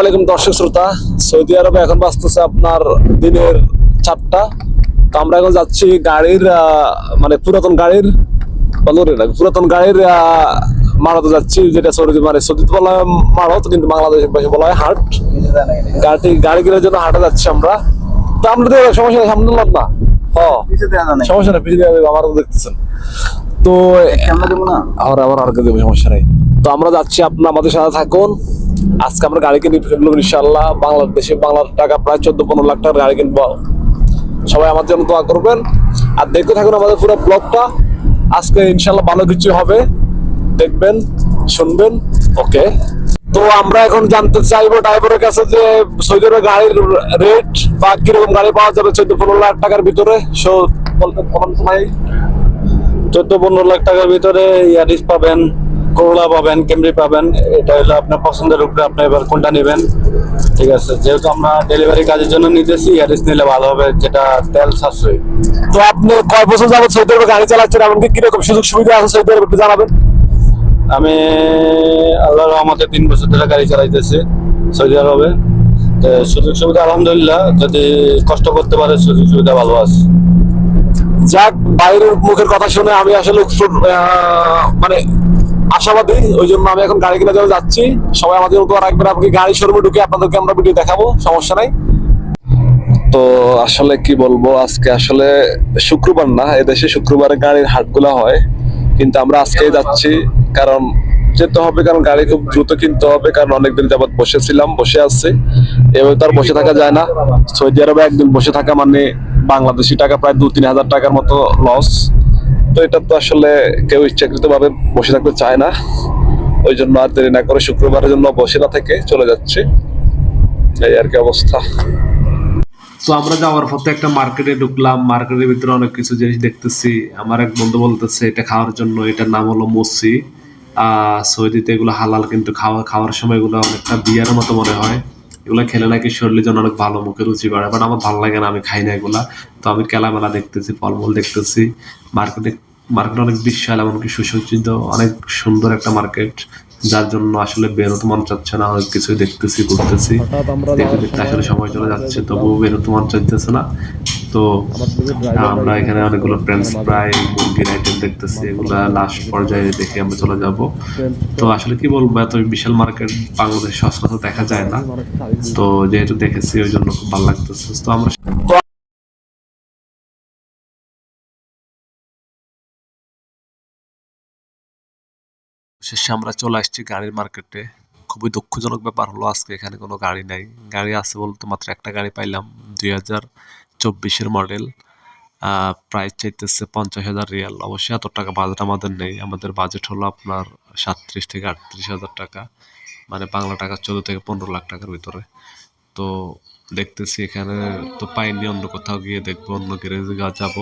আলাইকুম দর্শক শ্রোতা সৌদি আরবে এখন বাঁচতেছে আপনার দিনের চারটা। তো আমরা এখন যাচ্ছি গাড়ির মানে পুরাতন গাড়ির বলো না, পুরাতন গাড়ির মারাতে যাচ্ছি যেটা সৌদি মানে সৌদিতে বলা হয় মারত কিন্তু বাংলাদেশের ভাষায় বলা হয় হাট। গাড়ি গাড়ি কেনার জন্য হাটে যাচ্ছি আমরা। তো আমরা তো সমস্যা সামনে লাগ না। সমস্যা নেই পিছিয়ে দেওয়া আমার তো দেখতেছেন। তো আর আবার আর দেবো সমস্যা নেই। তো আমরা যাচ্ছি আপনার আমাদের সাথে থাকুন। আজকে আমরা গাড়ি কিনে ফেলব ইনশাল্লাহ বাংলাদেশে বাংলার টাকা প্রায় চোদ্দ পনেরো লাখ টাকার গাড়ি কিনবো। সবাই আমার জন্য দোয়া করবেন। আর দেখতে থাকুন আমাদের পুরো ব্লগটা। আজকে ইনশাল্লাহ ভালো কিছু হবে। দেখবেন, শুনবেন, ওকে? তো আমরা এখন জানতে চাইব ড্রাইভারের কাছে যে সৌদি গাড়ির রেট বা কীরকম গাড়ি পাওয়া যাবে চোদ্দ পনেরো লাখ টাকার ভিতরে। সো, বলতে চোদ্দ পনেরো লাখ টাকার ভিতরে ইয়ারিস পাবেন। করোলা পাবেন ক্যামরি পাবেন এটা হলো আপনার পছন্দের উপরে আপনি এবার কোনটা নেবেন? ঠিক আছে যেহেতু আমরা ডেলিভারি কাজের জন্য নিতেছি ইয়ারিস নিলে ভালো হবে যেটা তেল সাশ্রয়ী। তো আপনি কয় বছর যাবত সৌদি আরবে গাড়ি চালাচ্ছেন এমনকি কীরকম সুযোগ সুবিধা আছে সৌদি আরবে জানাবেন? আমি আল্লাহ রহমতে তিন বছর ধরে গাড়ি চালাইতেছি সৌদি আরবে। তো সুযোগ সুবিধা আলহামদুলিল্লাহ যদি কষ্ট করতে পারে সুযোগ সুবিধা ভালো আছে। যাক বাইরের মুখের কথা শুনে আমি আসলে মানে আশাবাদী ওই জন্য আমি এখন গাড়ি কেনার যাচ্ছি। সবাই আমাদের মতো রাখবেন আপনি গাড়ি শোরুমে ঢুকে আপনাদেরকে আমরা ভিডিও দেখাবো, সমস্যা নাই। তো আসলে কি বলব, আজকে আসলে শুক্রবার না, এদেশে শুক্রবারে গাড়ির হাটগুলা হয়। কিন্তু আমরা আজকে যাচ্ছি, কারণ যেতে হবে, কারণ গাড়ি খুব দ্রুত কিনতে হবে, কারণ অনেকদিন যাবত বসেছিলাম, বসে আছি। এভাবে তো আর বসে থাকা যায় না। সৌদি আরবে একদিন বসে থাকা মানে বাংলাদেশি টাকা প্রায় দু তিন হাজার টাকার মতো লস তো এটা তো আসলে কেউ ইচ্ছাকৃত ভাবে বসে থাকতে চায় না। ওই জন্য আর দেরি না করে শুক্রবারের জন্য বসে না থেকে চলে যাচ্ছে। এই আর কি অবস্থা। তো আমরা যাওয়ার পথে একটা মার্কেটে ঢুকলাম, মার্কেটের ভিতরে অনেক কিছু জিনিস দেখতেছি। আমার এক বন্ধু বলতেছে, এটা খাওয়ার জন্য, এটার নাম হলো মসি। আহ, সৌদিতে এগুলো হালাল, কিন্তু খাওয়া খাওয়ার সময় এগুলো অনেকটা বিয়ারের মতো মনে হয়। এগুলো খেলে নাকি শরীরের জন্য অনেক ভালো মুখে রুচি বাড়ে বাট আমার ভালো লাগে না, আমি খাই না এগুলা। তো আমি কেলামেলা দেখতেছি, ফলমূল দেখতেছি। মার্কেটে মার্কেট অনেক বিশাল এমনকি সুসজ্জিত, অনেক সুন্দর একটা মার্কেট। যার জন্য আসলে বেরোতে মন চাচ্ছে না অনেক কিছুই দেখতেছি ঘুরতেছি। দেখতে দেখতে আসলে সময় চলে যাচ্ছে তবুও বেরোতে মন চাইতেছে না। তো আমরা এখানে অনেকগুলো ফ্রেন্ডস প্রায় মুরগির আইটেম দেখতেছি এগুলা লাস্ট পর্যায়ে দেখে আমরা চলে যাব। তো আসলে কি বলব এত বিশাল মার্কেট বাংলাদেশ সচরাচর দেখা যায় না। তো যেহেতু দেখেছি ওই জন্য খুব ভালো লাগতেছে। তো আমরা শেষে আমরা চলে আসছি গাড়ির মার্কেটে খুবই দুঃখজনক ব্যাপার হলো, আজকে এখানে কোনো গাড়ি নাই। গাড়ি আছে বলতে মাত্র একটা গাড়ি পাইলাম, দুই হাজার চব্বিশের মডেল প্রাইস চাইতেছে পঞ্চাশ হাজার রিয়াল। অবশ্যই এত টাকা বাজেট আমাদের নেই। আমাদের বাজেট হলো আপনার সাতত্রিশ থেকে আটত্রিশ হাজার টাকা। মানে বাংলা টাকা চোদ্দ থেকে পনেরো লাখ টাকার ভিতরে। তো দেখতেছি এখানে, তো পাইনি, অন্য কোথাও গিয়ে দেখব, অন্য গ্যারেজে যাব।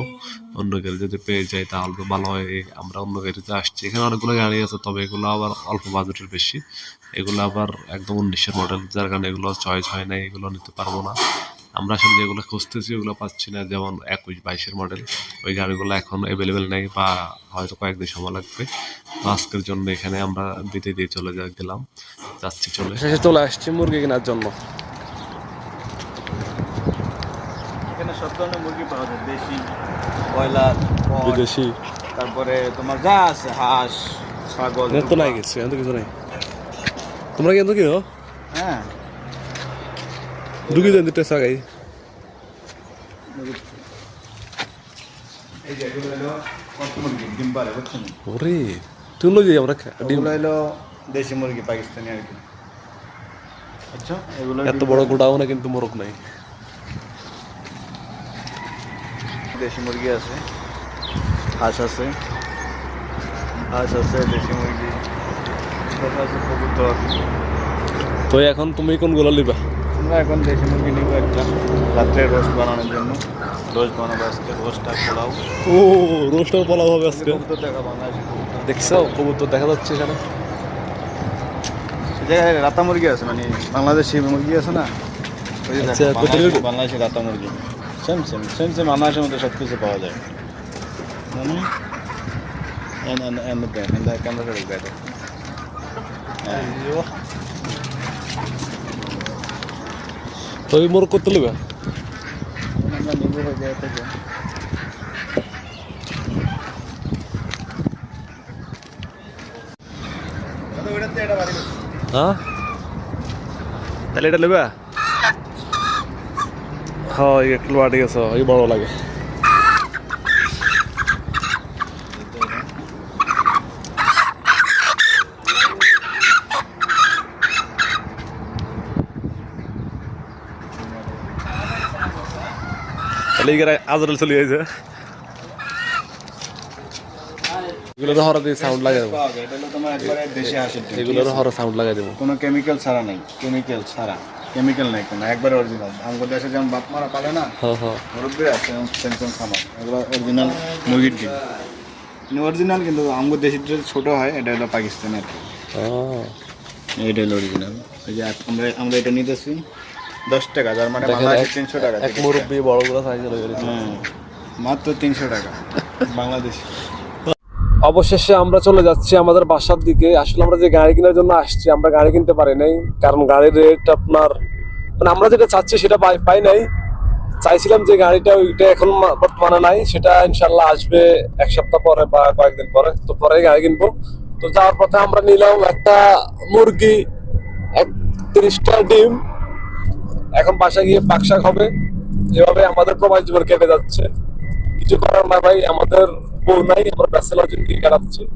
অন্য গ্যারেজে যদি পেয়ে যাই তাহলে তো ভালো হয় আমরা অন্য গ্যারেজে আসছি। এখানে অনেকগুলো গাড়ি আছে, তবে এগুলো আবার অল্প বাজেটের বেশি। এগুলো আবার একদম উনিশের মডেল যার কারণে এগুলো চয়েস হয় না এগুলো নিতে পারব না। আমরা আসলে যেগুলো খুঁজতেছি ওগুলো পাচ্ছি না, যেমন একুশ বাইশের মডেল ওই গাড়িগুলো এখন অ্যাভেলেবেল নেই বা হয়তো কয়েকদিন সময় লাগবে। তো আজকের জন্য এখানে আমরা দিতে দিয়ে চলে গেলাম। যাচ্ছি চলে। চলে আসছি মুরগি কেনার জন্য এখানে সব ধরনের মুরগি পাওয়া যায় দেশি ব্রয়লার বিদেশি। তারপরে তোমার যা আছে হাঁস ছাগল তো নাই গেছে এত কিছু নাই। তোমরা কিন্তু কি হ্যাঁ। ঢুকি দেন দুটো সাগাই ওরে তুই লই যাই আমরা ডিম। দেশি মুরগি পাকিস্তানি আর কি। আচ্ছা এগুলো এত বড় গোডাউনে কিন্তু মোরগ নাই। দেশি মুরগি আছে। হাঁস আছে। হাঁস আছে দেশি মুরগি। আছে কবুতর তো এখন তুমি কোনগুলো লিবা আমরা এখন দেশি মুরগি নিব একটা। রাত্রে রোস্ট বানানোর জন্য। রোস্ট বানাবো আজকে। রোস্টটা পোলাও। ও রোস্টার পোলাও হবে আজকে। কবুতর দেখা বাংলাদেশি দেখছ? কবুতর দেখা যাচ্ছে এখানে। জায়গায় রাতা মুরগি আছে মানে বাংলাদেশি মুরগি আছে না? আচ্ছা, বাংলাদেশি রাতা মুরগি। সেম সেম সেম সেম বাংলাদেশের মধ্যে সব কিছু পাওয়া যায় মানে N N N then N camera এই একটু বাড়ি গেছে এই বড় লাগে। এই আজরাল চলে যাইছে এগুলো তো হরা দিয়ে সাউন্ড লাগাই দেবো। এগুলোর হরা সাউন্ড লাগাই দেবো। কোনো কেমিক্যাল ছাড়া নেই কেমিক্যাল ছাড়া। কেমিক্যাল নাই কোনো একবারে অরিজিনাল আমাদের দেশে যেমন বাপ মারা পালে না হ্যাঁ হ্যাঁ। মুরব্বী আছে সেমসং খামার। এগুলো অরিজিনাল মুরগির ডিম। অরিজিনাল কিন্তু আমাদের দেশের যে ছোট হয় এটা হলো পাকিস্তানের এটা হলো অরিজিনাল এই যে আমরা আমরা এটা নিতেছি দশ টাকা যার মানে বাংলাদেশে তিনশো টাকা এক মুরব্বী বড়গুলো সাইজ হয়ে গেছে। মাত্র তিনশো টাকা বাংলাদেশ। অবশেষে আমরা চলে যাচ্ছি আমাদের বাসার দিকে। আসলে আমরা যে গাড়ি কেনার জন্য আসছি, আমরা গাড়ি কিনতে পারি নাই। কারণ গাড়ির রেট আপনার মানে আমরা যেটা চাচ্ছি সেটা পাই পাই নাই। চাইছিলাম যে গাড়িটা ওইটা এখন বর্তমানে নাই, সেটা ইনশাল্লাহ আসবে এক সপ্তাহ পরে বা কয়েকদিন পরে। তো পরে গাড়ি কিনবো। তো যাওয়ার পথে আমরা নিলাম একটা মুরগি, এক তিরিশটা ডিম। এখন বাসা গিয়ে পাকশাক হবে। এভাবে আমাদের প্রবাস জীবন কেটে যাচ্ছে। কিছু করার না ভাই, আমাদের Por na inadmissão de que ela tinha